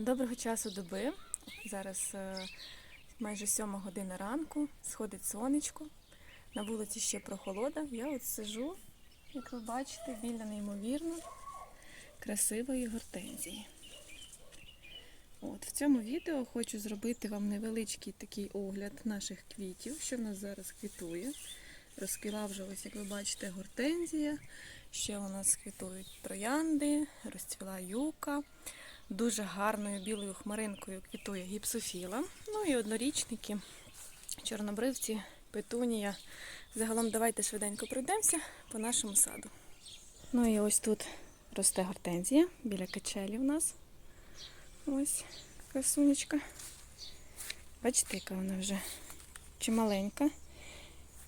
Доброго часу доби. Зараз е, майже сьома година ранку, сходить сонечко. На вулиці ще прохолода. Я от сижу, як ви бачите, біля неймовірно красивої гортензії. От, в цьому відео хочу зробити вам невеличкий такий огляд наших квітів, що в нас зараз квітує. Розквіла вже, ось, як ви бачите, гортензія. Ще у нас квітують троянди, розцвіла юка. Дуже гарною білою хмаринкою квітує гіпсофіла. Ну і однорічники, чорнобривці, петунія. Загалом давайте швиденько пройдемося по нашому саду. Ну і ось тут росте гортензія біля качелі в нас. Ось красунечка. Бачите, яка вона вже чималенька.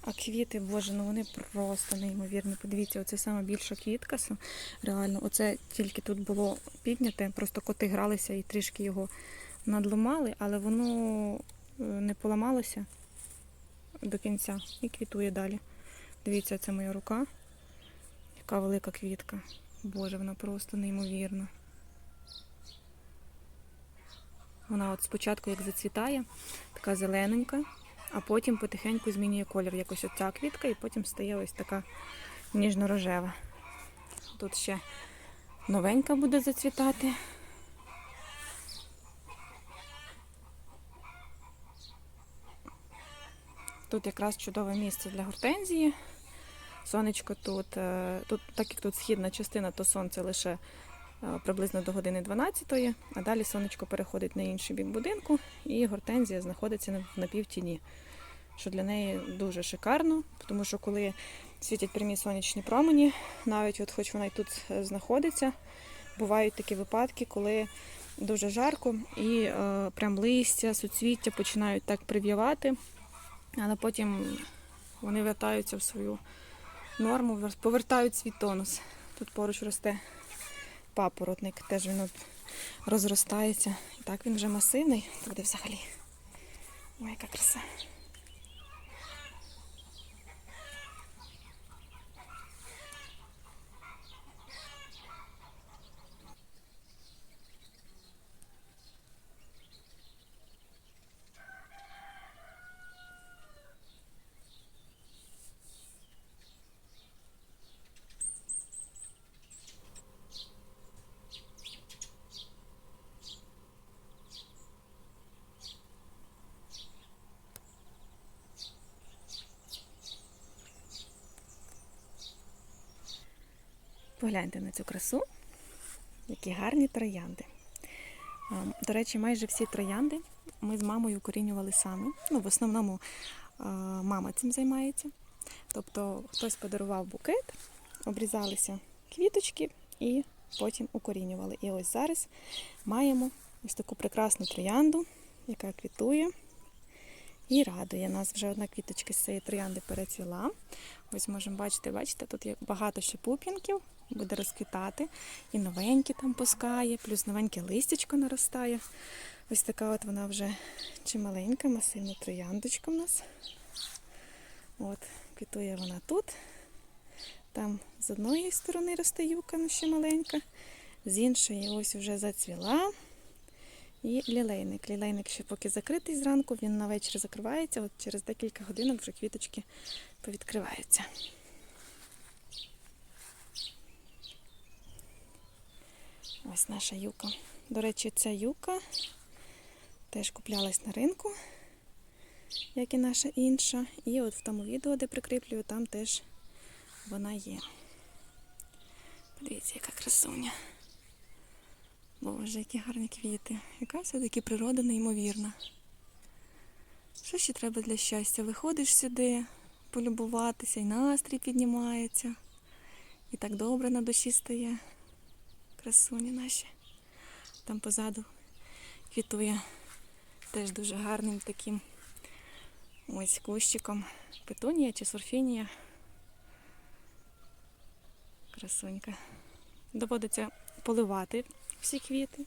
А квіти, боже, ну вони просто неймовірні. Подивіться, оце саме більша квітка. Реально, оце тільки тут було підняте, просто коти гралися і трішки його надломали, але воно е, не поламалося до кінця і квітує далі. Дивіться, це моя рука. Яка велика квітка. Боже, вона просто неймовірна. Вона от спочатку як зацвітає, така зелененька, а потім потихеньку змінює колір. Якось оця квітка, і потім стає ось така ніжно-рожева. Тут ще новенька буде зацвітати. Тут якраз чудове місце для гортензії. Сонечко тут, е, тут, так як тут східна частина, то сонце лише приблизно до години 12, а далі сонечко переходить на інший бік будинку, і гортензія знаходиться на- в напівтіні, що для неї дуже шикарно, тому що коли світять прямі сонячні промені, навіть от хоч вона і тут е, знаходиться, бувають такі випадки, коли дуже жарко і е, прям листя, суцвіття починають так прив'явати, але потім вони вертаються в свою норму, повертають свій тонус. Тут поруч росте папоротник, теж він от розростається. І так він вже масивний, Туди взагалі. Ой, яка краса. Погляньте на цю красу, які гарні троянди. До речі, майже всі троянди ми з мамою укорінювали самі. Ну, в основному мама цим займається. Тобто хтось подарував букет, обрізалися квіточки і потім укорінювали. І ось зараз маємо ось таку прекрасну троянду, яка квітує і радує нас. Вже одна квіточка з цієї троянди перецвіла. Ось можемо бачити, бачите, тут є багато ще пуп'янків, буде розквітати. І новенькі там пускає, плюс новеньке листячко наростає. Ось така от вона вже чималенька, масивна трояндочка в нас. От, квітує вона тут. Там з одної сторони росте юка, ну ще маленька, з іншої ось вже зацвіла. І лілейник. Лілейник ще поки закритий зранку, він на вечір закривається, от через декілька годинок вже квіточки повідкриваються. Ось наша юка. До речі, ця юка теж куплялась на ринку, як і наша інша. І от в тому відео, де прикріплюю, там теж вона є. Подивіться, яка красуня. Боже, які гарні квіти. Яка все-таки природа неймовірна. Що ще треба для щастя? Виходиш сюди, полюбуватися, і настрій піднімається. І так добре на душі стає. Красуні наші. Там позаду квітує теж дуже гарним таким ось кущиком. Петунія чи сурфінія. Красунька. Доводиться поливати всі квіти,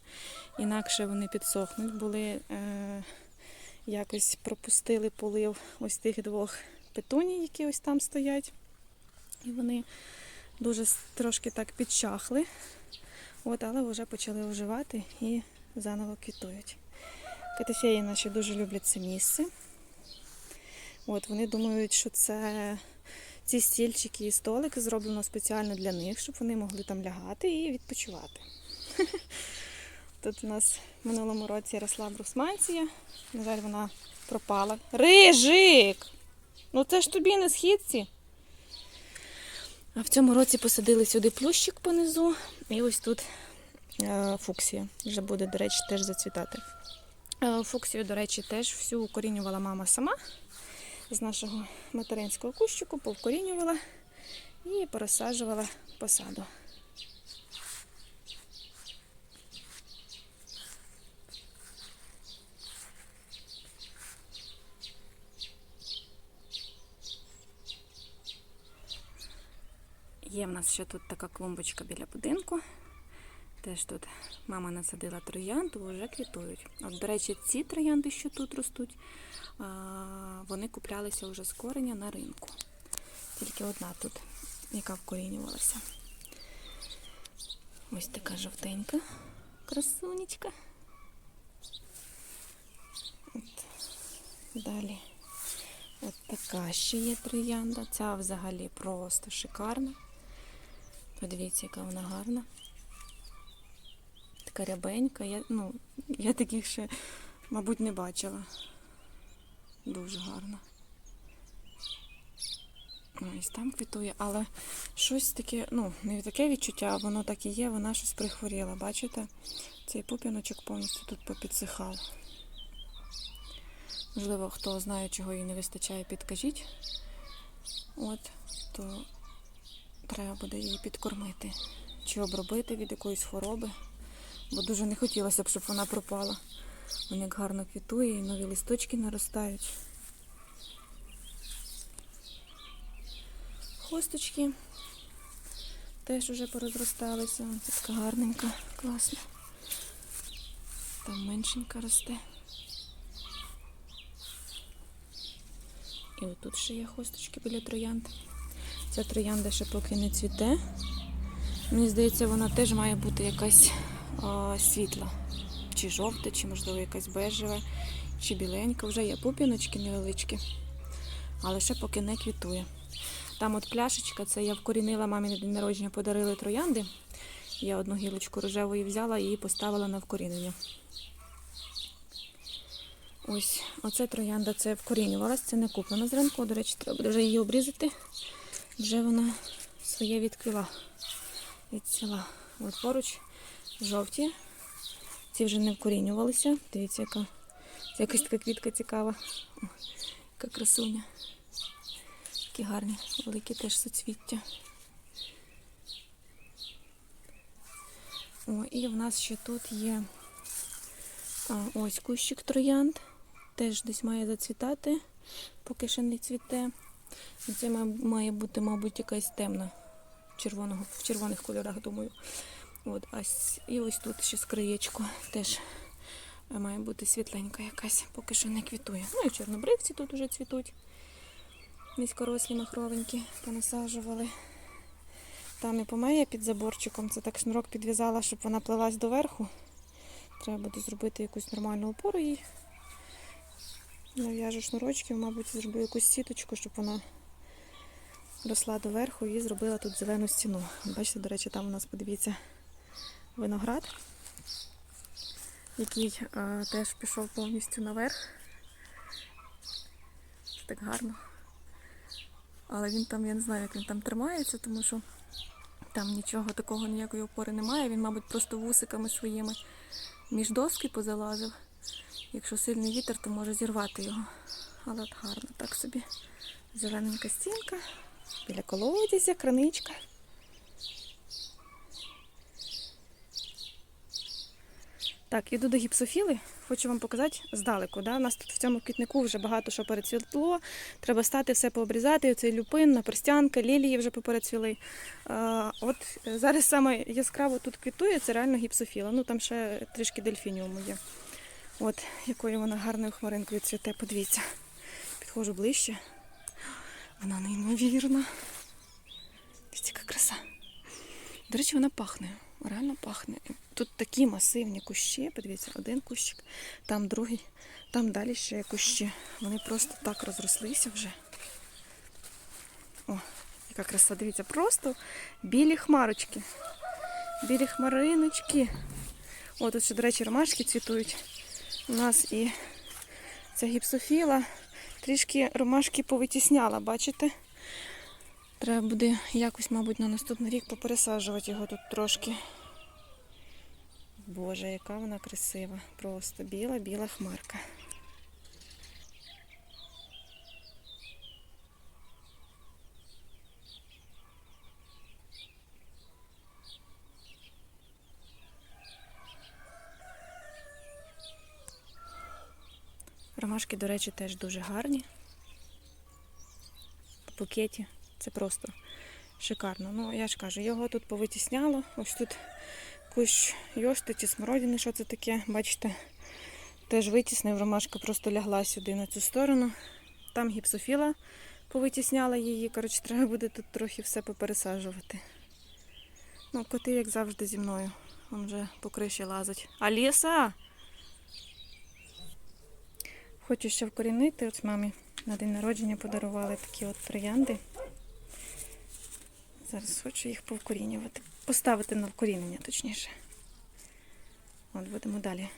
інакше вони підсохнуть. Були е, якось пропустили полив ось тих двох петуній, які ось там стоять. І вони дуже трошки так підчахли. От, але вже почали оживати і заново квітують. Катефеї наші дуже люблять це місце. От вони думають, що це ці стільчики і столики зроблено спеціально для них, щоб вони могли там лягати і відпочивати. Тут у нас в минулому році росла брусманція. На жаль, вона пропала. Рижик! Ну це ж тобі не східці. А в цьому році посадили сюди плющик понизу. І ось тут е, фуксія. Вже буде, до речі, теж зацвітати. Е, Фуксію, до речі, теж всю укорінювала мама сама з нашого материнського кущику, повкорінювала і пересаджувала посаду. Є в нас ще тут така клумбочка біля будинку. Теж тут мама насадила троянду, вже квітують. От, до речі, ці троянди, що тут ростуть, вони куплялися вже з кореня на ринку. Тільки одна тут, яка вкорінювалася. Ось така жовтенька красунечка. От. Далі. От така ще є троянда. Ця взагалі просто шикарна. Подивіться, яка вона гарна. Така рябенька. Я, ну, я таких ще, мабуть, не бачила. Дуже гарно. Ось там квітує, але щось таке, ну, не таке відчуття, воно так і є, вона щось прихворіла. Бачите? Цей пуп'яночок повністю тут попідсихав. Можливо, хто знає, чого їй не вистачає, підкажіть. От, то треба буде її підкормити. Чи обробити від якоїсь хвороби. Бо дуже не хотілося б, щоб вона пропала. Вона як гарно квітує і нові листочки наростають. Хосточки теж вже порозросталися. Ось така гарненька, класна. Там меншенька росте. І отут ще є хосточки біля троянд. Ця троянда ще поки не цвіте. Мені здається, вона теж має бути якась а, світла. Чи жовта, чи, можливо, якась бежева, чи біленька. Вже є пупіночки невеличкі, але ще поки не квітує. Там от пляшечка, це я вкорінила мамі на день народження, подарили троянди. Я одну гілочку рожевої взяла і поставила на вкорінення. Ось, оце троянда це вкорінювалась, це не куплено з ринку. До речі, треба буде вже її обрізати. Вже вона своє відкрила від села. От поруч жовті. Ці вже не вкорінювалися. Дивіться, яка це якась така квітка цікава. О, яка красуня. Такі гарні, великі теж суцвіття. О, і в нас ще тут є а, ось кущик троянд. Теж десь має зацвітати, поки ще не цвіте. Це має- бути, мабуть, якась темна червоного, в червоних кольорах, думаю. От, а і ось тут ще скриєчко теж е, має бути світленька якась, поки що не квітує. Ну і чорнобривці тут вже цвітуть. Низькорослі махровенькі понасаджували. Там і помея під заборчиком. Це так шнурок підв'язала, щоб вона плелась доверху. Треба буде зробити якусь нормальну опору їй. Нав'яжу шнурочків, мабуть, зроблю якусь сіточку, щоб вона росла доверху і зробила тут зелену стіну. Бачите, до речі, там у нас, подивіться, виноград, який е, теж пішов повністю наверх. Це Так гарно. Але він там, я не знаю, як він там тримається, тому що там нічого такого, ніякої опори немає. Він, мабуть, просто вусиками своїми між доски позалазив. Якщо сильний вітер, то може зірвати його. Але от гарно так собі. Зелененька стінка, біля колодязя, краничка. Так, іду до гіпсофіли. Хочу вам показати здалеку. Да? У нас тут в цьому квітнику вже багато що перецвітло. Треба стати, все пообрізати. Оцей люпин, наперстянка, лілії вже поперецвіли. А, от е, зараз саме яскраво тут квітує, це реально гіпсофіла. Ну там ще трішки дельфініуму є. От якою вона гарною хмаринкою цвіте, подивіться. Підходжу ближче. Вона неймовірна. Дивіться, яка краса. До речі, вона пахне. Реально пахне. Тут такі масивні кущі. Подивіться, один кущик, там другий, там далі ще є кущі. Вони просто так розрослися вже. О, яка краса, дивіться, просто білі хмарочки. Білі хмариночки. О, тут ще, до речі, ромашки цвітують. У нас і ця гіпсофіла трішки ромашки повитісняла, бачите? Треба буде якось, мабуть, на наступний рік попересаджувати його тут трошки. Боже, яка вона красива. Просто біла-біла хмарка. Ромашки, до речі, теж дуже гарні. По букеті. Це просто шикарно. Ну, я ж кажу, його тут повитісняло. Ось тут кущ йоштиці, смородини, що це таке, бачите, теж витіснив, ромашка просто лягла сюди на цю сторону. Там гіпсофіла повитісняла її. Коротше, треба буде тут трохи все попересаджувати. Ну, коти, як завжди, зі мною. Вон вже по криші лазить. Аліса! Хочу ще вкорінити. От мамі на день народження подарували такі от троянди. Зараз хочу їх повкорінювати. Поставити на вкорінення, точніше. От будемо далі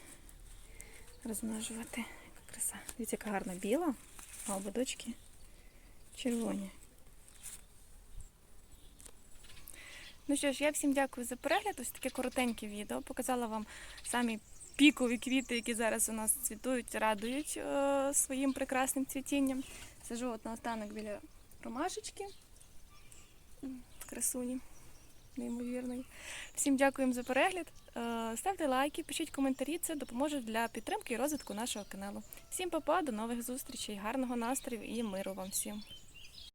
розмножувати. Краса. Дивіться, яка гарна біла, а ободочки червоні. Ну що ж, я всім дякую за перегляд. Ось таке коротеньке відео. Показала вам самі пікові квіти, які зараз у нас цвітують, радують е, своїм прекрасним цвітінням. Сижу от наостанок біля ромашечки. Красуні. Неймовірної. Всім дякуємо за перегляд. Е, Ставте лайки, пишіть коментарі. Це допоможе для підтримки і розвитку нашого каналу. Всім па-па, до нових зустрічей, гарного настрою і миру вам всім.